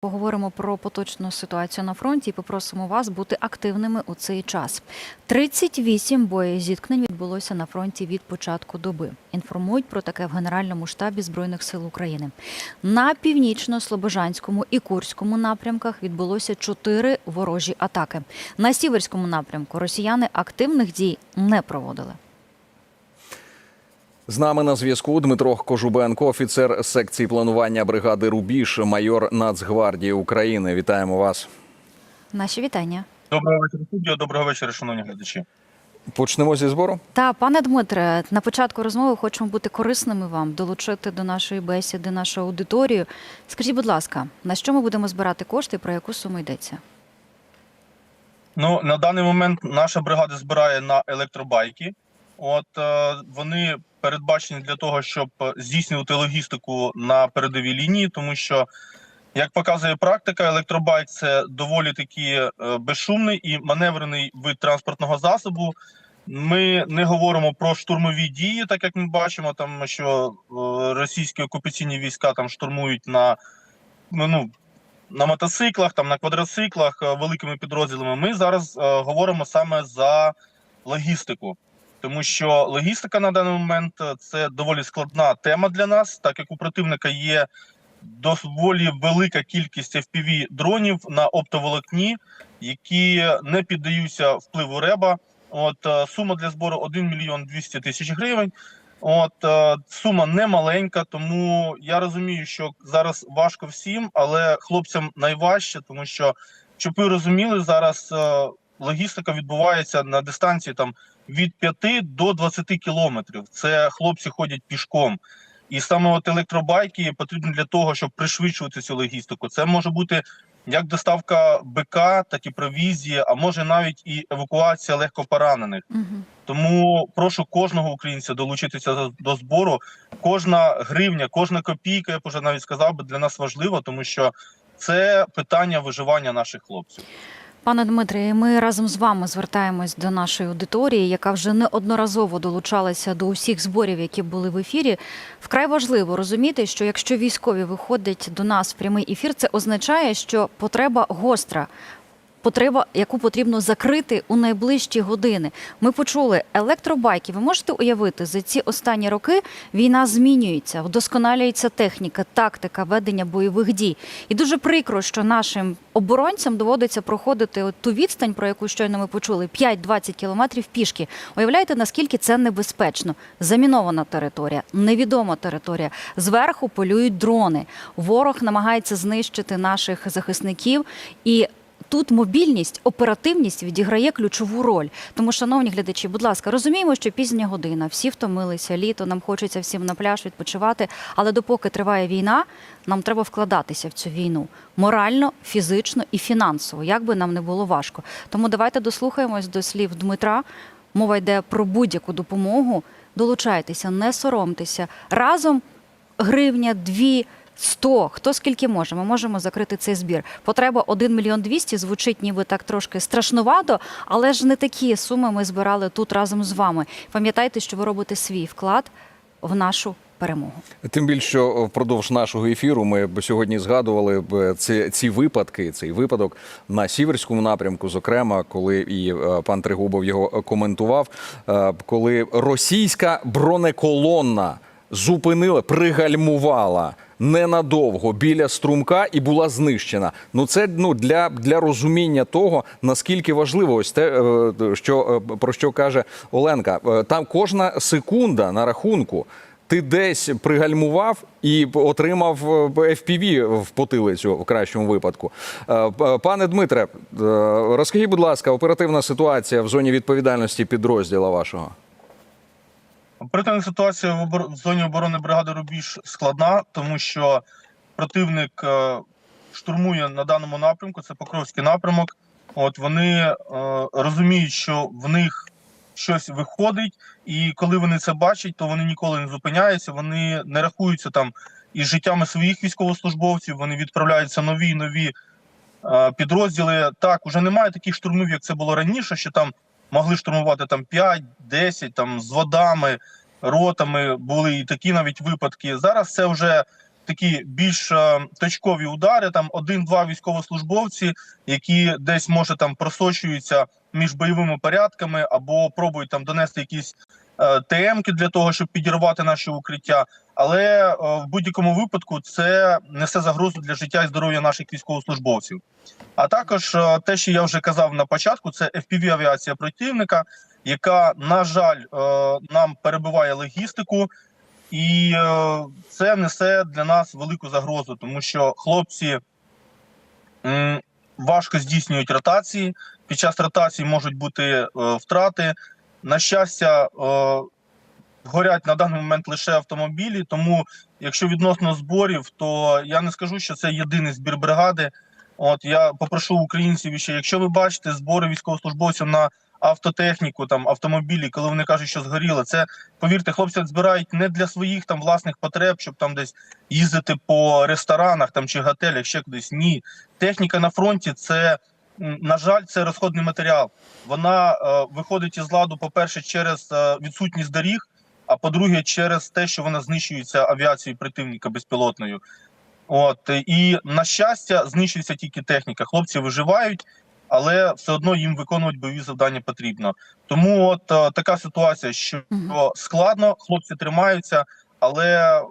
Поговоримо про поточну ситуацію на фронті і попросимо вас бути активними у цей час. 38 боєзіткнень відбулося на фронті від початку доби. Інформують про таке в Генеральному штабі Збройних сил України. На північно-слобожанському і Курському напрямках відбулося чотири ворожі атаки. На сіверському напрямку росіяни активних дій не проводили. З нами на зв'язку Дмитро Кожубенко, офіцер секції планування бригади Рубіж, майор Нацгвардії України. Вітаємо вас. Наші вітання. Доброго вечора, студіо. Доброго вечора, шановні глядачі. Почнемо зі збору. Та пане Дмитре, на початку розмови хочемо бути корисними вам, долучити до нашої бесіди нашу аудиторію. Скажіть, будь ласка, на що ми будемо збирати кошти? Про яку суму йдеться? Ну на даний момент наша бригада збирає на електробайки. От е, вони передбачені для того, щоб е, здійснювати логістику на передовій лінії, тому що, як показує практика, електробайк це доволі таки е, безшумний і маневрений вид транспортного засобу. Ми не говоримо про штурмові дії, так як ми бачимо, там що російські окупаційні війська там штурмують на ну, на мотоциклах, там на квадроциклах великими підрозділами. Ми зараз говоримо саме за логістику, тому що логістика на даний момент е, це доволі складна тема для нас, так як у противника є доволі велика кількість fpv дронів на оптоволокні, які не піддаються впливу реба. От е, сума для збору 1 мільйон 200 тисяч гривень. От е, сума не маленька, тому я розумію, що зараз важко всім, але хлопцям найважче, тому що щоб ви розуміли, зараз логістика відбувається на дистанції там від 5 до 20 кілометрів. Це хлопці ходять пішком. І саме от електробайки потрібні для того, щоб пришвидшувати цю логістику. Це може бути як доставка БК, так і провізії, а може навіть і евакуація легкопоранених. Угу. Тому прошу кожного українця долучитися до- збору. Кожна гривня, кожна копійка, я б уже навіть сказав би, для нас важлива, тому що це питання виживання наших хлопців. Пане Дмитрі, ми разом з вами звертаємось до нашої аудиторії, яка вже неодноразово долучалася до усіх зборів, які були в ефірі. Вкрай важливо розуміти, що якщо військові виходять до нас в прямий ефір, це означає, що потреба гостра. Потреба, яку потрібно закрити у найближчі години. Ми почули електробайки. Ви можете уявити, за ці останні роки війна змінюється, вдосконалюється техніка, тактика ведення бойових дій. І дуже прикро, що нашим оборонцям доводиться проходити ту відстань, про яку щойно ми почули, 5-20 кілометрів пішки. Уявляєте, наскільки це небезпечно? Замінована територія, невідома територія. Зверху полюють дрони. Ворог намагається знищити наших захисників і. Тут мобільність, оперативність відіграє ключову роль. Тому, шановні глядачі, будь ласка, розуміємо, що пізня година, всі втомилися, літо, нам хочеться всім на пляж відпочивати. Але допоки триває війна, нам треба вкладатися в цю війну морально, фізично і фінансово, як би нам не було важко. Тому давайте дослухаємось до слів Дмитра. Мова йде про будь-яку допомогу. Долучайтеся, не соромтеся. Разом гривня, дві. 100, хто скільки може, ми можемо закрити цей збір. Потреба 1 мільйон 200 звучить ніби так трошки страшнувато, але ж не такі суми ми збирали тут разом з вами. Пам'ятайте, що ви робите свій вклад в нашу перемогу. Тим більше, що впродовж нашого ефіру ми б сьогодні згадували б ці, ці випадки, цей випадок на сіверському напрямку, зокрема, коли і е, пан Тригубов його коментував, е, коли російська бронеколонна зупинила, пригальмувала. Ненадовго біля струмка і була знищена. Ну це ну для, для розуміння того, наскільки важливо ось те, е, що е, про що каже Оленка. Е, Там кожна секунда на рахунку. Ти десь пригальмував і отримав FPV в потилицю в кращому випадку. Пане Дмитре, розкажіть, будь ласка, оперативна ситуація в зоні відповідальності підрозділа вашого. Оперативна ситуація в, обор... в зоні оборони бригади Рубіж складна, тому що противник е, штурмує на даному напрямку. Це Покровський напрямок. От вони е, розуміють, що в них щось виходить, і коли вони це бачать, то вони ніколи не зупиняються. Вони не рахуються там із життями своїх військовослужбовців. Вони відправляються нові нові е, підрозділи. Так, уже немає таких штурмів, як це було раніше, що там могли штурмувати там 5-10 там з водами, ротами були і такі навіть випадки. Зараз це вже такі більш е, точкові удари. Там один-два військовослужбовці, які десь може там просочуються між бойовими порядками або пробують там донести якісь ТМки для того, щоб підірвати наші укриття. Але е, в будь-якому випадку це несе загрозу для життя і здоров'я наших військовослужбовців. А також е, те, що я вже казав на початку, це fpv авіація противника, яка, на жаль, е, нам перебиває логістику, і е, це несе для нас велику загрозу, тому що хлопці важко здійснюють ротації. Під час ротації можуть бути е, втрати. На щастя, е, горять на даний момент лише автомобілі. Тому, якщо відносно зборів, то я не скажу, що це єдиний збір бригади. От я попрошу українців ще, якщо ви бачите збори військовослужбовців на автотехніку, там автомобілі, коли вони кажуть, що згоріло, це повірте, хлопці збирають не для своїх там власних потреб, щоб там десь їздити по ресторанах там чи готелях, ще кудись. Ні, техніка на фронті це. На жаль, це розходний матеріал. Вона е, виходить із ладу, по-перше, через е, відсутність доріг, а по-друге, через те, що вона знищується авіацією противника безпілотною. От і на щастя, знищується тільки техніка. Хлопці виживають, але все одно їм виконувати бойові завдання потрібно. Тому от е, така ситуація, що складно, хлопці тримаються, але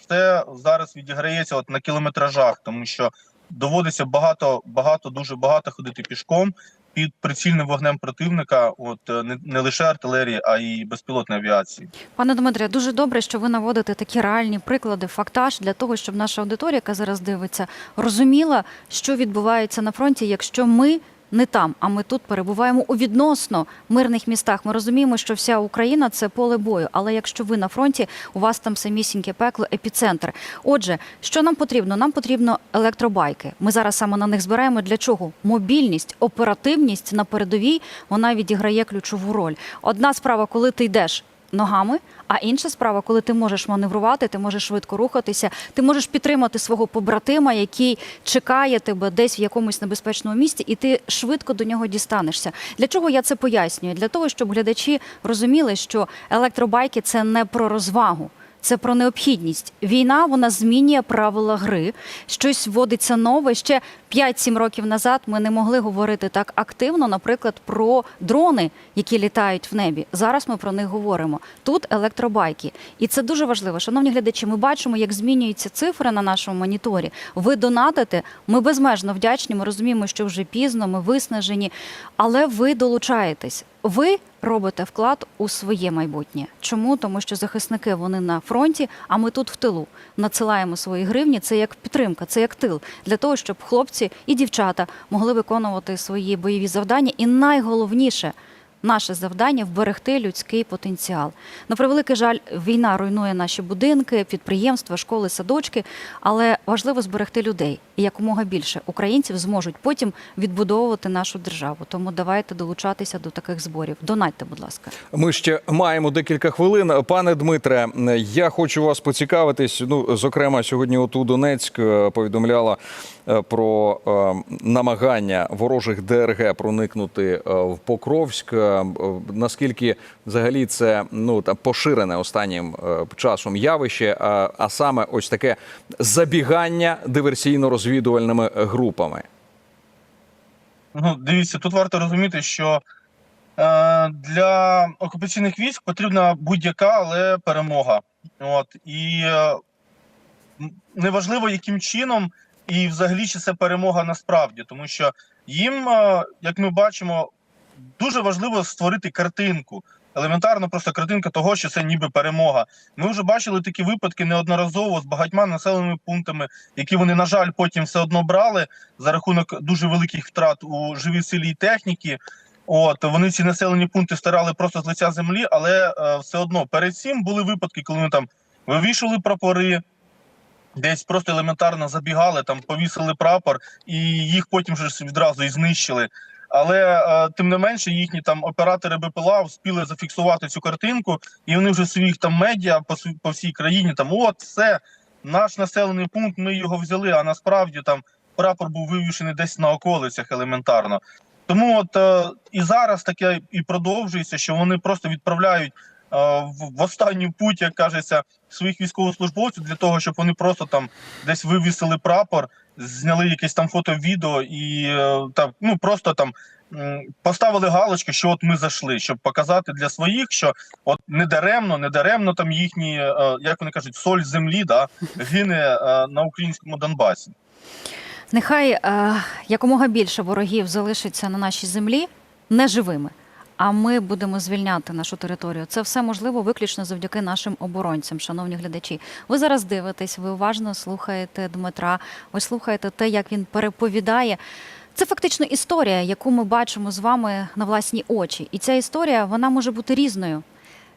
все зараз відіграється от на кілометражах, тому що доводиться багато, багато, дуже багато ходити пішком під прицільним вогнем противника. От е, не, не лише артилерії, а й безпілотної авіації. Пане Дмитре, дуже добре, що ви наводите такі реальні приклади, фактаж для того, щоб наша аудиторія, яка зараз дивиться, розуміла, що відбувається на фронті, якщо ми. Не там, а ми тут перебуваємо у відносно мирних містах. Ми розуміємо, що вся Україна це поле бою. Але якщо ви на фронті, у вас там самісіньке пекло, епіцентр. Отже, що нам потрібно? Нам потрібно електробайки. Ми зараз саме на них збираємо. Для чого? Мобільність, оперативність на передовій вона відіграє ключову роль. Одна справа, коли ти йдеш ногами. А інша справа, коли ти можеш маневрувати, ти можеш швидко рухатися, ти можеш підтримати свого побратима, який чекає тебе десь в якомусь небезпечному місці, і ти швидко до нього дістанешся. Для чого я це пояснюю? Для того, щоб глядачі розуміли, що електробайки це не про розвагу. Це про необхідність. Війна вона змінює правила гри. Щось вводиться нове. Ще 5-7 років назад ми не могли говорити так активно, наприклад, про дрони, які літають в небі. Зараз ми про них говоримо. Тут електробайки, і це дуже важливо. Шановні глядачі, ми бачимо, як змінюються цифри на нашому моніторі. Ви донатите. Ми безмежно вдячні. Ми розуміємо, що вже пізно, ми виснажені, але ви долучаєтесь. Ви робите вклад у своє майбутнє. Чому? Тому що захисники вони на фронті, а ми тут в тилу надсилаємо свої гривні. Це як підтримка, це як тил для того, щоб хлопці і дівчата могли виконувати свої бойові завдання. І найголовніше. Наше завдання вберегти людський потенціал. На превеликий жаль, війна руйнує наші будинки, підприємства, школи, садочки, але важливо зберегти людей. І якомога більше українців зможуть потім відбудовувати нашу державу. Тому давайте долучатися до таких зборів. Донатьте, будь ласка. Ми ще маємо декілька хвилин. Пане Дмитре, я хочу вас поцікавитись. Ну, зокрема, сьогодні оту Донецьк е, повідомляла про е, намагання ворожих ДРГ проникнути е, в Покровськ. Е, е, Наскільки взагалі це ну там поширене останнім е, часом явище, а, а саме ось таке забігання диверсійно-розвідувальними групами. Ну, дивіться, тут варто розуміти, що е, для окупаційних військ потрібна будь-яка, але перемога. От і е, неважливо, яким чином, і взагалі чи це перемога насправді, тому що їм, е, як ми бачимо, дуже важливо створити картинку. Елементарно, просто картинка того, що це ніби перемога. Ми вже бачили такі випадки неодноразово з багатьма населеними пунктами, які вони, на жаль, потім все одно брали за рахунок дуже великих втрат у живій силі і техніки. От вони ці населені пункти старали просто з лиця землі, але е, все одно перед цим були випадки, коли вони там вивішували прапори, десь просто елементарно забігали, там повісили прапор, і їх потім вже відразу і знищили. Але е, тим не менше їхні там оператори БПЛА встигли зафіксувати цю картинку, і вони вже своїх там медіа по, по всій країні там от все, наш населений пункт, ми його взяли. А насправді там прапор був вивішений десь на околицях елементарно. Тому от е, і зараз таке і продовжується, що вони просто відправляють в, в останню путь, як кажеться, своїх військовослужбовців для того, щоб вони просто там десь вивісили прапор, зняли якесь там фото-відео і е, там, ну просто там поставили галочки, що от ми зайшли, щоб показати для своїх, що от не даремно, не даремно там їхні, е, як вони кажуть, соль землі, да, гине е, на українському Донбасі. Нехай е, якомога більше ворогів залишиться на нашій землі неживими. А ми будемо звільняти нашу територію. Це все можливо виключно завдяки нашим оборонцям, шановні глядачі. Ви зараз дивитесь, ви уважно слухаєте Дмитра. Ви слухаєте те, як він переповідає. Це фактично історія, яку ми бачимо з вами на власні очі. І ця історія вона може бути різною.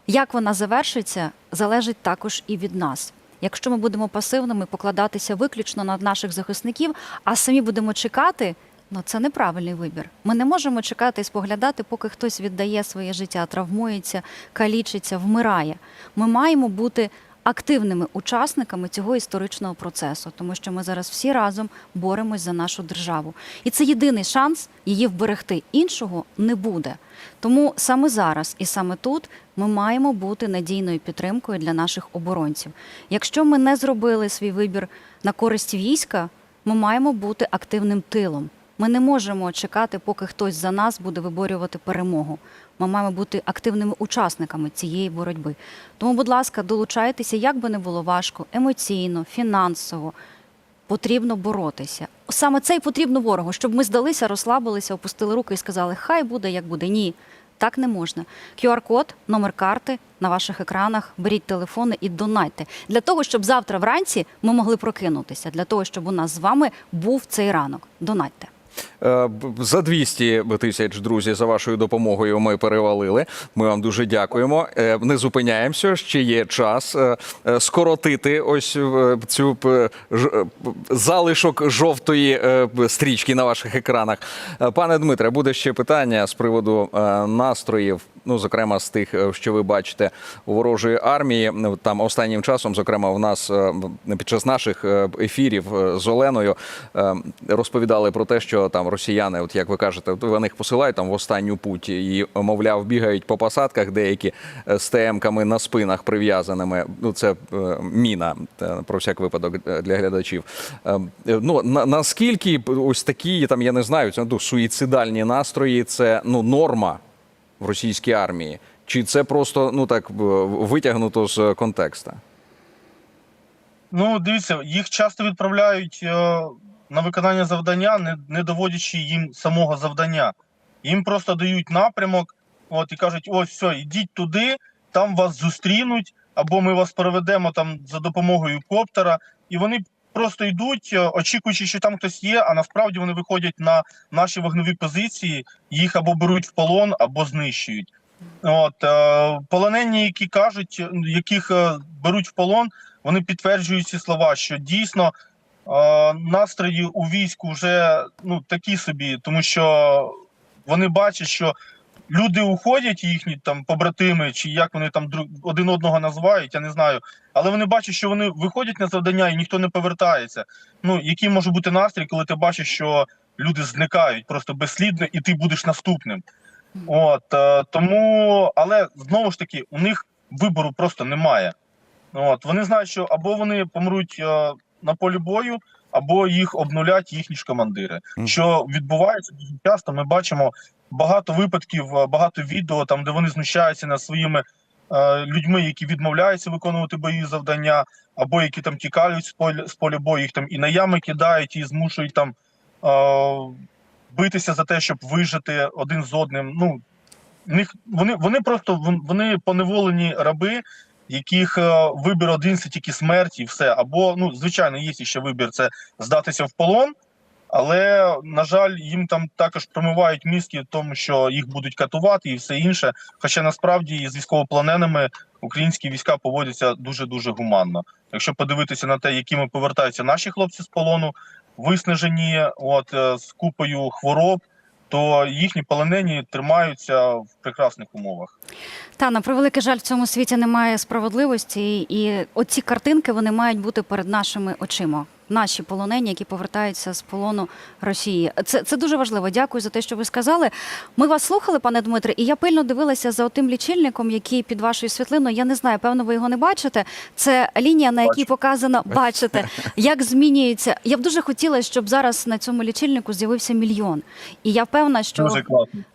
Як вона завершиться, залежить також і від нас. Якщо ми будемо пасивними, покладатися виключно на наших захисників, а самі будемо чекати, ну це неправильний вибір. Ми не можемо чекати і споглядати, поки хтось віддає своє життя, травмується, калічиться, вмирає. Ми маємо бути активними учасниками цього історичного процесу, тому що ми зараз всі разом боремось за нашу державу. І це єдиний шанс її вберегти. Іншого не буде. Тому саме зараз і саме тут ми маємо бути надійною підтримкою для наших оборонців. Якщо ми не зробили свій вибір на користь війська, ми маємо бути активним тилом. Ми не можемо чекати, поки хтось за нас буде виборювати перемогу. Ми маємо бути активними учасниками цієї боротьби. Тому, будь ласка, долучайтеся, як би не було важко, емоційно, фінансово. Потрібно боротися. Саме це й потрібно ворогу, щоб ми здалися, розслабилися, опустили руки і сказали, хай буде, як буде. Ні, так не можна. QR-код, номер карти на ваших екранах, беріть телефони і донайте. Для того, щоб завтра вранці ми могли прокинутися, для того, щоб у нас з вами був цей ранок. Донайте. Е, За 200 тисяч, друзі, за вашою допомогою ми перевалили. Ми вам дуже дякуємо. Е, Не зупиняємося. Ще є час е, скоротити ось цю залишок жовтої стрічки на ваших екранах. Пане Дмитре, буде ще питання з приводу настроїв. Ну, зокрема, з тих, що ви бачите у ворожої армії. Там останнім часом, зокрема, в нас під час наших ефірів з Оленою розповідали про те, що там росіяни, от як ви кажете, от вони їх посилають там в останню путь і, мовляв, бігають по посадках деякі е, з ТМ-ками на спинах прив'язаними. Ну, це е, міна е, про всяк випадок для глядачів. Ну на, наскільки ось такі там, я не знаю, це ну, суїцидальні настрої, це ну норма в російській армії? Чи це просто ну так витягнуто з контекста? Ну, дивіться, їх часто відправляють на виконання завдання, не, не доводячи їм самого завдання. Їм просто дають напрямок, от і кажуть: ось все, йдіть туди, там вас зустрінуть, або ми вас переведемо там за допомогою коптера. І вони просто йдуть, е, очікуючи, що там хтось є, а насправді вони виходять на наші вогневі позиції, їх або беруть в полон, або знищують. От е, полонені, які кажуть, яких е, беруть в полон, вони підтверджують ці слова, що дійсно настрої у війську вже ну такі собі, тому що вони бачать, що люди уходять, їхні там побратими, чи як вони там один одного називають, я не знаю. Але вони бачать, що вони виходять на завдання і ніхто не повертається. Ну який може бути настрій, коли ти бачиш, що люди зникають просто безслідно, і ти будеш наступним. От е, тому, але знову ж таки, у них вибору просто немає. От вони знають, що або вони помруть е, на полі бою, або їх обнулять їхні ж командири. Що відбувається дуже часто. Ми бачимо багато випадків, е, багато відео там, де вони знущаються над своїми е, людьми, які відмовляються виконувати бойові завдання, або які там тікають з поля з поля бою, їх там і на ями кидають, і змушують там. Е, битися за те, щоб вижити один з одним. Ну них вони, вони просто вон- вони поневолені раби, яких е, вибір один це тільки смерть і все. Або ну звичайно, є ще вибір це здатися в полон. Але на жаль, їм там також промивають мізки в тому, що їх будуть катувати і все інше. Хоча насправді з військовополоненими українські війська поводяться дуже дуже гуманно. Якщо подивитися на те, якими повертаються наші хлопці з полону, виснажені, от е, з купою хвороб, то їхні полонені тримаються в прекрасних умовах. Та на превеликий жаль, в цьому світі немає справедливості, і оці картинки вони мають бути перед нашими очима. Наші полонені, які повертаються з полону Росії. Це, це дуже важливо. Дякую за те, що ви сказали. Ми вас слухали, пане Дмитре, і я пильно дивилася за отим лічильником, який під вашою світлиною. Я не знаю, певно, ви його не бачите. Це лінія, на якій Бачу. показано, бачите, як змінюється. Я б дуже хотіла, щоб зараз на цьому лічильнику з'явився мільйон. І я впевнена, що.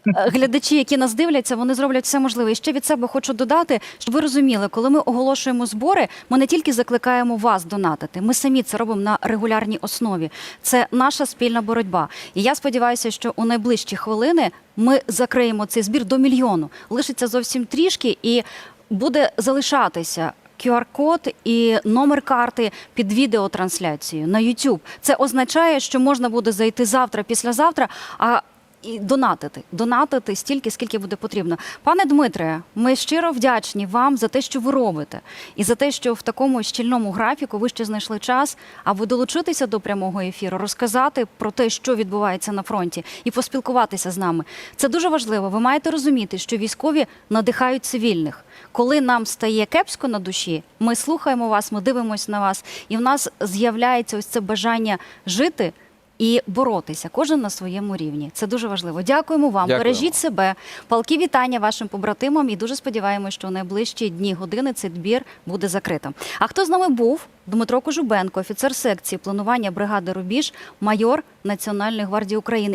Е, глядачі, які нас дивляться, вони зроблять все можливе. І ще від себе хочу додати, щоб ви розуміли, коли ми оголошуємо збори, ми не тільки закликаємо вас донатити, ми самі це робимо на регулярній основі. Це наша спільна боротьба. І я сподіваюся, що у найближчі хвилини ми закриємо цей збір до мільйону. Лишиться зовсім трішки і буде залишатися. QR-код і номер карти під відеотрансляцією на YouTube. Це означає, що можна буде зайти завтра, післязавтра, а і донатити, донатити стільки, скільки буде потрібно. Пане Дмитре, ми щиро вдячні вам за те, що ви робите, і за те, що в такому щільному графіку ви ще знайшли час, аби долучитися до прямого ефіру, розказати про те, що відбувається на фронті, і поспілкуватися з нами. Це дуже важливо. Ви маєте розуміти, що військові надихають цивільних. Коли нам стає кепсько на душі, ми слухаємо вас, ми дивимося на вас, і в нас з'являється ось це бажання жити і боротися, кожен на своєму рівні. Це дуже важливо. Дякуємо вам. Дякуємо. Бережіть себе. Палки вітання вашим побратимам і дуже сподіваємося, що в найближчі дні години цей збір буде закритим. А хто з нами був? Дмитро Кожубенко, офіцер секції планування бригади Рубіж, майор Національної гвардії України.